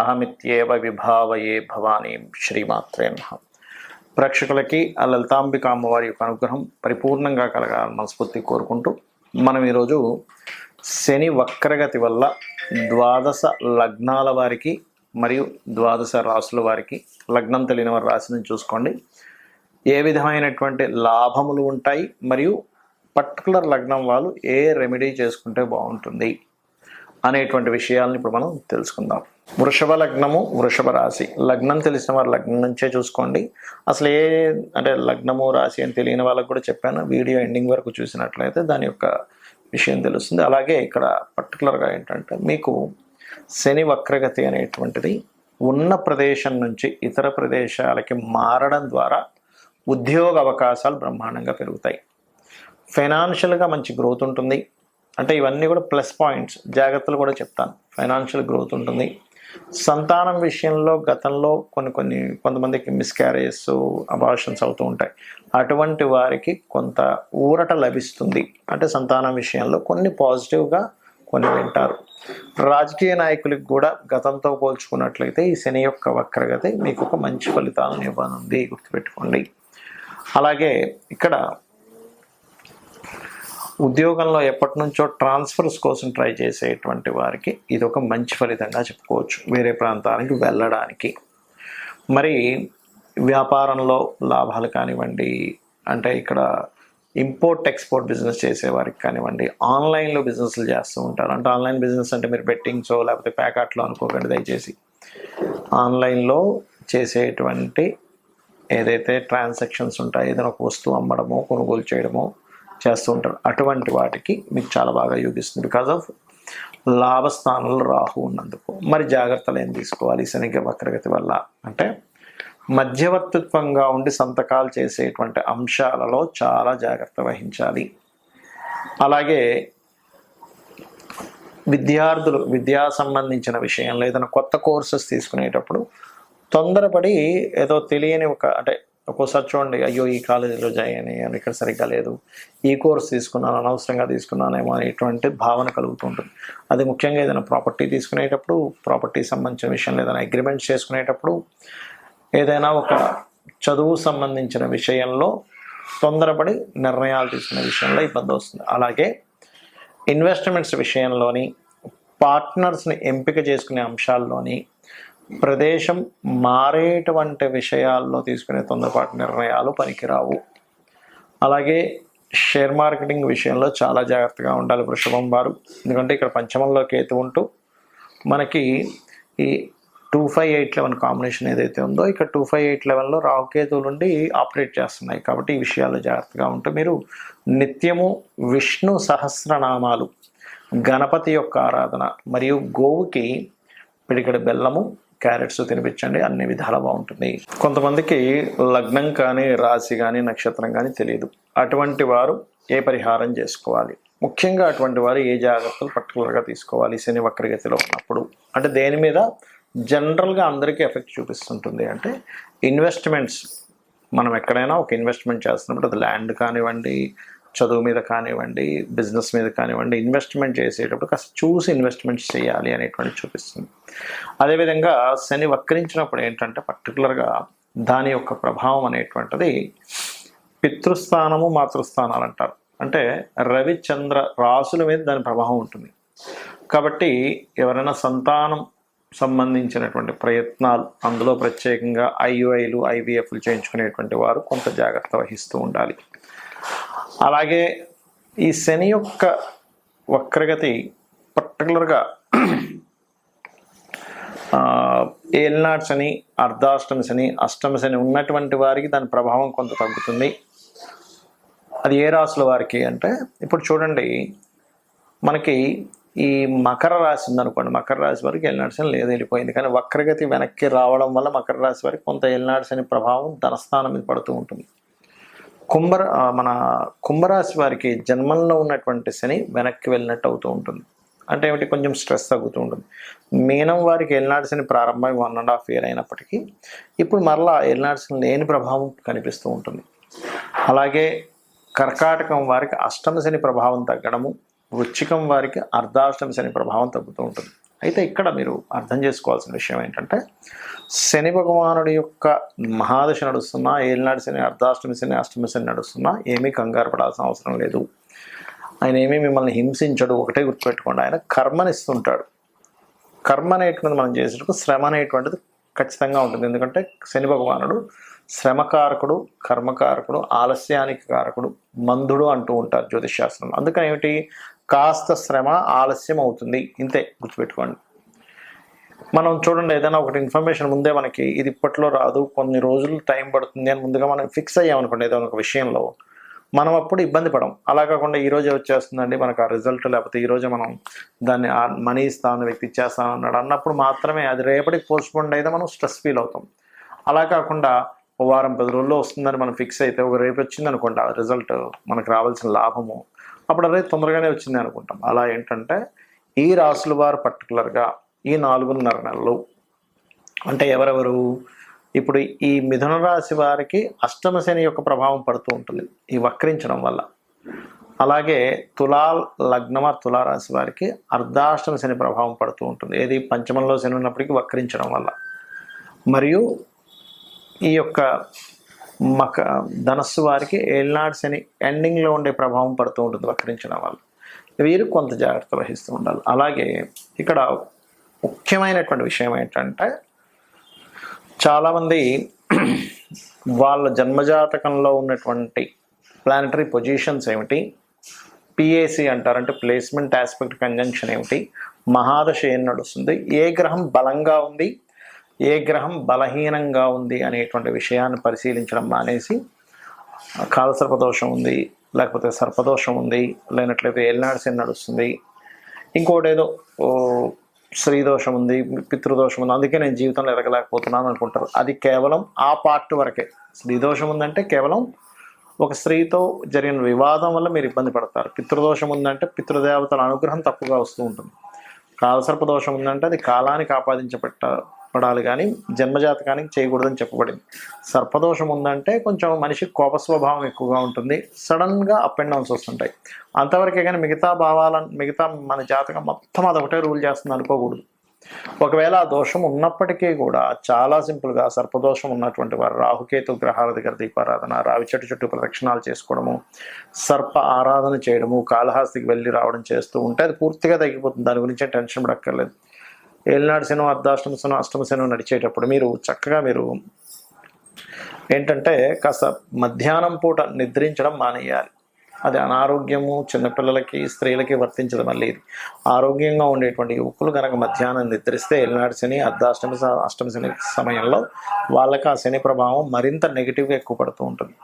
అహమిత్యేవ విభావయే భవానీ శ్రీమాత్రే నమః. ప్రేక్షకులకి ఆ లలితాంబిక అమ్మవారి యొక్క అనుగ్రహం పరిపూర్ణంగా కలగాలని మనస్ఫూర్తి కోరుకుంటూ మనం ఈరోజు శని వక్రగతి వల్ల ద్వాదశ లగ్నాల వారికి మరియు ద్వాదశ రాసుల వారికి లగ్నం తెలియని వారి రాశిని చూసుకోండి. ఏ విధమైనటువంటి లాభములు ఉంటాయి మరియు పర్టికులర్ లగ్నం వాళ్ళు ఏ రెమెడీ చేసుకుంటే బాగుంటుంది? అనేటువంటి విషయాలను ఇప్పుడు మనం తెలుసుకుందాం. వృషభ లగ్నము వృషభ రాశి. లగ్నం తెలిసిన వారు లగ్నం నుంచే చూసుకోండి. అసలు ఏ అంటే లగ్నము రాశి అని తెలియని వాళ్ళకు కూడా చెప్పాను. వీడియో ఎండింగ్ వరకు చూసినట్లయితే దాని యొక్క విషయం తెలుస్తుంది. అలాగే ఇక్కడ పర్టికులర్గా ఏంటంటే మీకు శని వక్రగతి అనేటువంటిది ఉన్న ప్రదేశం నుంచి ఇతర ప్రదేశాలకి మారడం ద్వారా ఉద్యోగ అవకాశాలు బ్రహ్మాండంగా పెరుగుతాయి. ఫైనాన్షియల్గా మంచి గ్రోత్ ఉంటుంది. అంటే ఇవన్నీ కూడా ప్లస్ పాయింట్స్. జాగ్రత్తలు కూడా చెప్తాను. ఫైనాన్షియల్ గ్రోత్ ఉంటుంది. సంతానం విషయంలో గతంలో కొన్ని కొన్ని కొంతమందికి మిస్క్యారేజెస్ అబార్షన్స్ అవుతూ ఉంటాయి. అటువంటి వారికి కొంత ఊరట లభిస్తుంది. అంటే సంతానం విషయంలో కొన్ని పాజిటివ్గా కొన్ని వింటారు. రాజకీయ నాయకులకు కూడా గతంతో పోల్చుకున్నట్లయితే ఈ శని యొక్క వక్రగతి మీకు ఒక మంచి ఫలితాలను ఇవ్వనుంది. గుర్తుపెట్టుకోండి. అలాగే ఇక్కడ ఉద్యోగంలో ఎప్పటి నుంచో ట్రాన్స్ఫర్స్ కోసం ట్రై చేసేటువంటి వారికి ఇది ఒక మంచి ఫలితంగా చెప్పుకోవచ్చు. వేరే ప్రాంతానికి వెళ్ళడానికి. మరి వ్యాపారంలో లాభాలు కానివ్వండి అంటే ఇక్కడ ఇంపోర్ట్ ఎక్స్పోర్ట్ బిజినెస్ చేసేవారికి కానివ్వండి ఆన్లైన్లో బిజినెస్లు చేస్తూ ఉంటారు. అంటే ఆన్లైన్ బిజినెస్ అంటే మీరు బెట్టింగ్సో లేకపోతే ప్యాకెట్లో అనుకోకండి దయచేసి. ఆన్లైన్లో చేసేటువంటి ఏదైతే ట్రాన్సాక్షన్స్ ఉంటాయో ఏదైనా ఒక వస్తువు అమ్మడమో కొనుగోలు చేయడమో చేస్తూ ఉంటారు. అటువంటి వాటికి మీకు చాలా బాగా యోగిస్తుంది. బికాజ్ ఆఫ్ లాభస్థానంలో రాహు ఉన్నందుకు. మరి జాగ్రత్తలు ఏం తీసుకోవాలి? శనిక వక్రగతి వల్ల అంటే మధ్యవర్తిత్వంగా ఉండి సంతకాలు చేసేటువంటి అంశాలలో చాలా జాగ్రత్త వహించాలి. అలాగే విద్యార్థులు విద్యా సంబంధించిన విషయంలో ఏదైనా కొత్త కోర్సెస్ తీసుకునేటప్పుడు తొందరపడి ఏదో తెలియని ఒక అంటే ఒక్కోసారి చూడండి అయ్యో ఈ కాలేజీలో జాయిన్ అయ్యాను ఇక్కడ సరిగ్గా లేదు. ఈ కోర్స్ తీసుకున్నాను అనవసరంగా తీసుకున్నానేమో అనేటువంటి భావన కలుగుతుంటుంది అది ముఖ్యంగా ఏదైనా ప్రాపర్టీ తీసుకునేటప్పుడు ప్రాపర్టీ సంబంధించిన విషయంలో ఏదైనా అగ్రిమెంట్ చేసుకునేటప్పుడు ఏదైనా ఒక చదువు సంబంధించిన విషయంలో తొందరపడి నిర్ణయాలు తీసుకునే విషయంలో ఇబ్బంది వస్తుంది. అలాగే ఇన్వెస్ట్మెంట్స్ విషయంలోని పార్ట్నర్స్ని ఎంపిక చేసుకునే అంశాల్లోని ప్రదేశం మారేటువంటి విషయాల్లో తీసుకునే తొందరపాటు నిర్ణయాలు పనికిరావు. అలాగే షేర్ మార్కెటింగ్ విషయంలో చాలా జాగ్రత్తగా ఉండాలి వృషభం వారు. ఎందుకంటే ఇక్కడ పంచమంలో కేతు ఉంటూ మనకి ఈ two five eight eleven combination ఏదైతే ఉందో ఇక్కడ టూ ఫైవ్ ఎయిట్ లెవెన్లో రావుకేతువులు నుండి ఆపరేట్ చేస్తున్నాయి. కాబట్టి ఈ విషయాల్లో జాగ్రత్తగా ఉంటే మీరు నిత్యము విష్ణు సహస్రనామాలు గణపతి యొక్క ఆరాధన మరియు గోవుకి పిడికడ బెల్లము క్యారెట్స్ తినిపించండి అన్ని విధాల బాగుంటుంది. కొంతమందికి లగ్నం కానీ రాశి కానీ నక్షత్రం కానీ తెలియదు అటువంటి వారు ఏ పరిహారం చేసుకోవాలి? ముఖ్యంగా అటువంటి వారు ఏ జాగ్రత్తలు పర్టికులర్గా తీసుకోవాలి శని వక్రగతిలో ఉన్నప్పుడు? అంటే దేని మీద? జనరల్గా అందరికీ ఎఫెక్ట్ చూపిస్తుంటుంది అంటే ఇన్వెస్ట్మెంట్స్. మనం ఎక్కడైనా ఒక ఇన్వెస్ట్మెంట్ చేస్తున్నప్పుడు అది ల్యాండ్ కానివ్వండి చదువు మీద కానివ్వండి బిజినెస్ మీద కానివ్వండి ఇన్వెస్ట్మెంట్ చేసేటప్పుడు కాస్త చూసి ఇన్వెస్ట్మెంట్ చేయాలి అనేటువంటి చూపిస్తుంది. అదేవిధంగా శని వక్రించినప్పుడు ఏంటంటే పర్టికులర్గా దాని యొక్క ప్రభావం అనేటువంటిది పితృస్థానము మాతృస్థానాలు అంటారు. అంటే రవిచంద్ర రాసుల మీద దాని ప్రభావం ఉంటుంది. కాబట్టి ఎవరైనా సంతానం సంబంధించినటువంటి ప్రయత్నాలు అందులో ప్రత్యేకంగా ఐయుఐలు ఐవీఎఫ్లు చేయించుకునేటువంటి వారు కొంత జాగ్రత్త వహిస్తూ ఉండాలి. అలాగే ఈ శని యొక్క వక్రగతి పర్టికులర్గా ఏల్నాడు శని అర్ధాష్టమి శని అష్టమ శని ఉన్నటువంటి వారికి దాని ప్రభావం కొంత తగ్గుతుంది. అది ఏ రాశుల వారికి అంటే ఇప్పుడు చూడండి మనకి ఈ మకర రాశి ఉందనుకోండి మకర రాశి వారికి ఎల్నాడు శని లేదు వెళ్ళిపోయింది. కానీ వక్రగతి వెనక్కి రావడం వల్ల మకర రాశి వారికి కొంత ఎల్నాడు శని ప్రభావం ధనస్థానం మీద పడుతూ ఉంటుంది. కుంభర మన కుంభరాశి వారికి జన్మంలో ఉన్నటువంటి శని వెనక్కి వెళ్ళినట్టు అవుతూ ఉంటుంది. అంటే ఏమిటి? కొంచెం స్ట్రెస్ తగ్గుతూ ఉంటుంది. మీనం వారికి ఎల్నాడు Shani one and half year అయినప్పటికీ ఇప్పుడు మరలా ఎల్నాడు శని లేని ప్రభావం కనిపిస్తూ ఉంటుంది. అలాగే కర్కాటకం వారికి అష్టమ శని ప్రభావం తగ్గడము వృచ్చికం వారికి అర్ధాష్టమ శని ప్రభావం తగ్గుతూ ఉంటుంది. అయితే ఇక్కడ మీరు అర్థం చేసుకోవాల్సిన విషయం ఏంటంటే శని భగవానుడి యొక్క మహాదశ నడుస్తున్నా ఏలినాడు శని అర్ధాష్టమి శని అష్టమి శని నడుస్తున్నా ఏమీ కంగారు పడాల్సిన అవసరం లేదు. ఆయన ఏమీ మిమ్మల్ని హింసించడు ఒకటే గుర్తుపెట్టుకోండి. ఆయన కర్మనిస్తుంటాడు కర్మ అనేటువంటిది మనం చేసేటప్పుడు శ్రమ అనేటువంటిది ఖచ్చితంగా ఉంటుంది. ఎందుకంటే శని భగవానుడు శ్రమకారకుడు కర్మకారకుడు ఆలస్యానికి కారకుడు మందుడు అంటూ ఉంటారు జ్యోతిష్ అందుకని ఏమిటి? కాస్త శ్రమ ఆలస్యం అవుతుంది. ఇంతే గుర్తుపెట్టుకోండి. మనం చూడండి ఏదైనా ఒకటి ఇన్ఫర్మేషన్ ముందే మనకి ఇది ఇప్పట్లో రాదు కొన్ని రోజులు టైం పడుతుంది అని ముందుగా మనం ఫిక్స్ అయ్యామనుకోండి ఏదైనా ఒక విషయంలో. మనం అప్పుడు ఇబ్బంది పడం అలా కాకుండా ఈ రోజే వచ్చేస్తుందండి మనకు ఆ రిజల్ట్ లేకపోతే ఈరోజు మనం దాన్ని మనీ ఇస్తాను వ్యక్తి ఇచ్చేస్తాను అన్నాడు అన్నప్పుడు మాత్రమే అది రేపటికి పోస్ట్పోండ్ అయితే మనం స్ట్రెస్ ఫీల్ అవుతాం. అలా కాకుండా ఓ వారం పది రోజుల్లో వస్తుందని మనం ఫిక్స్ అయితే ఒక రేపు వచ్చింది అనుకోండి ఆ రిజల్ట్ మనకు రావాల్సిన లాభము అప్పుడు అదే తొందరగానే వచ్చింది అనుకుంటాం. అలా ఏంటంటే ఈ రాసుల వారు పర్టికులర్గా ఈ నాలుగున్నర నెలలు అంటే ఎవరెవరు? ఇప్పుడు ఈ మిథున రాశి వారికి అష్టమ శని యొక్క ప్రభావం పడుతూ ఉంటుంది ఈ వక్రించడం వల్ల. అలాగే తులా లగ్నమ తులారాశి వారికి అర్ధాష్టమ శని ప్రభావం పడుతూ ఉంటుంది. ఏది? పంచమంలో శని ఉన్నప్పటికీ వక్రించడం వల్ల. మరియు ఈ యొక్క మక ధనస్సు వారికి ఏళ్ళనాడు శని ఎండింగ్లో ఉండే ప్రభావం పడుతూ ఉంటుంది వక్రించిన వాళ్ళు. వీరు కొంత జాగ్రత్త వహిస్తూ ఉండాలి. అలాగే ఇక్కడ ముఖ్యమైనటువంటి విషయం ఏంటంటే చాలామంది వాళ్ళ జన్మజాతకంలో ఉన్నటువంటి ప్లానటరీ పొజిషన్స్ ఏమిటి? పిఏసి అంటారంటే ప్లేస్మెంట్ ఆస్పెక్ట్ కంజంక్షన్ ఏమిటి? మహాదశ ఏం నడుస్తుంది? ఏ గ్రహం బలంగా ఉంది? ఏ గ్రహం బలహీనంగా ఉంది అనేటువంటి విషయాన్ని పరిశీలించడం మానేసి కాలసర్పదోషం ఉంది లేకపోతే సర్పదోషం ఉంది లేనట్లయితే ఏలినాడు నడుస్తుంది. ఇంకోటేదో ఏదో స్త్రీదోషం ఉంది పితృదోషం ఉంది అందుకే నేను జీవితంలో ఎదగలేకపోతున్నాను అనుకుంటారు. అది కేవలం ఆ పార్ట్ వరకే. స్త్రీదోషం ఉందంటే కేవలం ఒక స్త్రీతో జరిగిన వివాదం వల్ల మీరు ఇబ్బంది పడతారు. పితృదోషం ఉందంటే పితృదేవతల అనుగ్రహం తప్పుగా వస్తూ ఉంటుంది. కాలసర్ప దోషం ఉందంటే అది కాలానికి ఆపాదించబట్ట పడాలి కానీ జన్మజాతకానికి చేయకూడదని చెప్పబడింది. సర్పదోషం ఉందంటే కొంచెం మనిషి కోప స్వభావం ఎక్కువగా ఉంటుంది. సడన్గా అప్ అండ్ డౌన్స్ వస్తుంటాయి. అంతవరకే కానీ మిగతా భావాలను మిగతా మన జాతకం మొత్తం అదొకటే రూల్ చేస్తుంది అనుకోకూడదు. ఒకవేళ ఆ దోషం ఉన్నప్పటికీ కూడా చాలా సింపుల్గా సర్పదోషం ఉన్నటువంటి వారు రాహుకేతు గ్రహాల దగ్గర దీపారాధన రావి చెట్టు చుట్టూ ప్రదక్షిణాలు చేసుకోవడము సర్ప ఆరాధన చేయడము కాళహస్తికి వెళ్ళి రావడం చేస్తూ ఉంటే అది పూర్తిగా తగ్గిపోతుంది. దాని గురించి టెన్షన్ పడక్కర్లేదు. ఏలినాడు శనం అర్ధాష్టమ శనం అష్టమ శనం నడిచేటప్పుడు మీరు చక్కగా మీరు ఏంటంటే కాస్త మధ్యాహ్నం పూట నిద్రించడం మానేయాలి. అది అనారోగ్యము చిన్నపిల్లలకి స్త్రీలకి వర్తించదు మళ్ళీ ఇది. ఆరోగ్యంగా ఉండేటువంటి యువకులు కనుక మధ్యాహ్నం నిద్రిస్తే ఎల్నాడు శని అర్ధాష్టమి అష్టమ అష్టమి శని సమయంలో వాళ్ళకి ఆ శని ప్రభావం మరింత నెగిటివ్గా ఎక్కువ పడుతూ ఉంటుంది.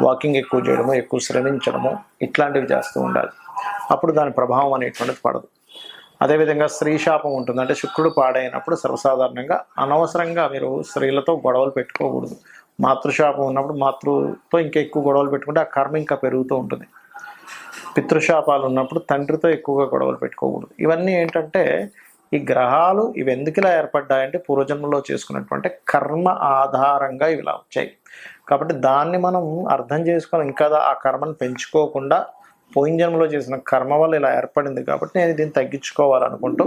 వాకింగ్ ఎక్కువ చేయడము ఎక్కువ శ్రమించడము ఇట్లాంటివి చేస్తూ ఉండాలి. అప్పుడు దాని ప్రభావం అనేటువంటిది పడదు. అదేవిధంగా స్త్రీ శాపం ఉంటుంది. అంటే శుక్రుడు పాడైనప్పుడు సర్వసాధారణంగా అనవసరంగా మీరు స్త్రీలతో గొడవలు పెట్టుకోకూడదు. మాతృశాపం ఉన్నప్పుడు మాతృతో ఇంకా ఎక్కువ గొడవలు పెట్టుకుంటే ఆ కర్మ ఇంకా పెరుగుతూ ఉంటుంది. పితృశాపాలు ఉన్నప్పుడు తండ్రితో ఎక్కువగా గొడవలు పెట్టుకోకూడదు. ఇవన్నీ ఏంటంటే ఈ గ్రహాలు ఇవి ఎందుకు ఇలా ఏర్పడ్డాయంటే పూర్వజన్మలో చేసుకున్నటువంటి కర్మ ఆధారంగా ఇవి ఇలా వచ్చాయి. కాబట్టి దాన్ని మనం అర్థం చేసుకొని ఇంకా ఆ కర్మను పెంచుకోకుండా పోయిన జన్మలో చేసిన కర్మ వల్ల ఇలా ఏర్పడింది కాబట్టి నేను దీన్ని తగ్గించుకోవాలనుకుంటూ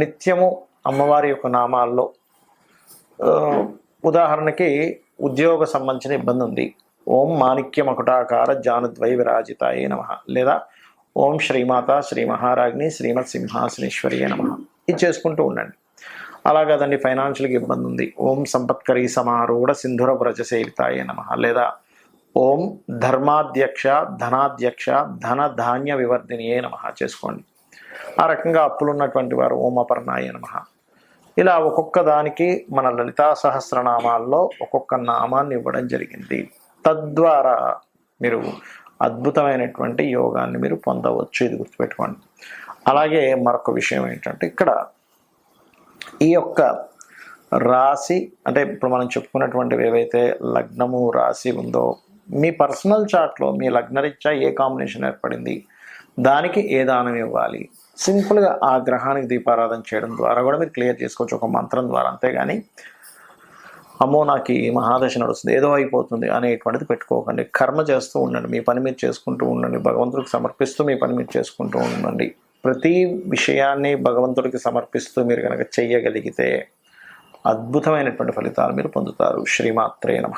నిత్యము అమ్మవారి యొక్క నామాల్లో ఉదాహరణకి ఉద్యోగ సంబంధించిన ఇబ్బంది ఉంది. ఓం మాణిక్య మకుటాకార జానుద్వై విరాజితాయే నమ. లేదా ఓం శ్రీమాత శ్రీ మహారాజ్ని శ్రీమత్ సింహాసనేశ్వరియే నమ. ఇది చేసుకుంటూ ఉండండి. అలా దాన్ని ఫైనాన్షియల్గా ఇబ్బంది ఉంది. ఓం సంపత్కరీ సమారూఢ సింధుర వ్రజశైలితాయ నమ. లేదా ఓం ధర్మాధ్యక్ష ధనాధ్యక్ష ధన ధాన్య వివర్ధినియే నమ చేసుకోండి. ఆ రకంగా అప్పులున్నటువంటి వారు ఓం అపర్ణాయ నమ. ఇలా ఒక్కొక్క దానికి మన లలితా సహస్రనామాల్లో ఒక్కొక్క నామాన్ని ఇవ్వడం జరిగింది. తద్వారా మీరు అద్భుతమైనటువంటి యోగాన్ని మీరు పొందవచ్చు. ఇది గుర్తుపెట్టుకోండి. అలాగే మరొక విషయం ఏంటంటే ఇక్కడ ఈ యొక్క రాశి అంటే ఇప్పుడు మనం చెప్పుకున్నటువంటివి ఏవైతే లగ్నము రాశి ఉందో మీ పర్సనల్ చార్ట్లో మీ లగ్నరీత్యా ఏ కాంబినేషన్ ఏర్పడింది? దానికి ఏ దానం ఇవ్వాలి? సింపుల్గా ఆ గ్రహానికి దీపారాధన చేయడం ద్వారా కూడా మీరు క్లియర్ చేసుకోవచ్చు. ఒక మంత్రం ద్వారా అంతేగాని అమ్మో నాకు ఈ మహాదశ నడుస్తుంది ఏదో అయిపోతుంది అనేటువంటిది పెట్టుకోకండి. కర్మ చేస్తూ ఉండండి. మీ పని మీరు చేసుకుంటూ ఉండండి. భగవంతుడికి సమర్పిస్తూ మీ పని మీరు చేసుకుంటూ ఉండండి. ప్రతి విషయాన్ని భగవంతుడికి సమర్పిస్తూ మీరు కనుక చెయ్యగలిగితే అద్భుతమైనటువంటి ఫలితాలు మీరు పొందుతారు. శ్రీమాత్రే నమ.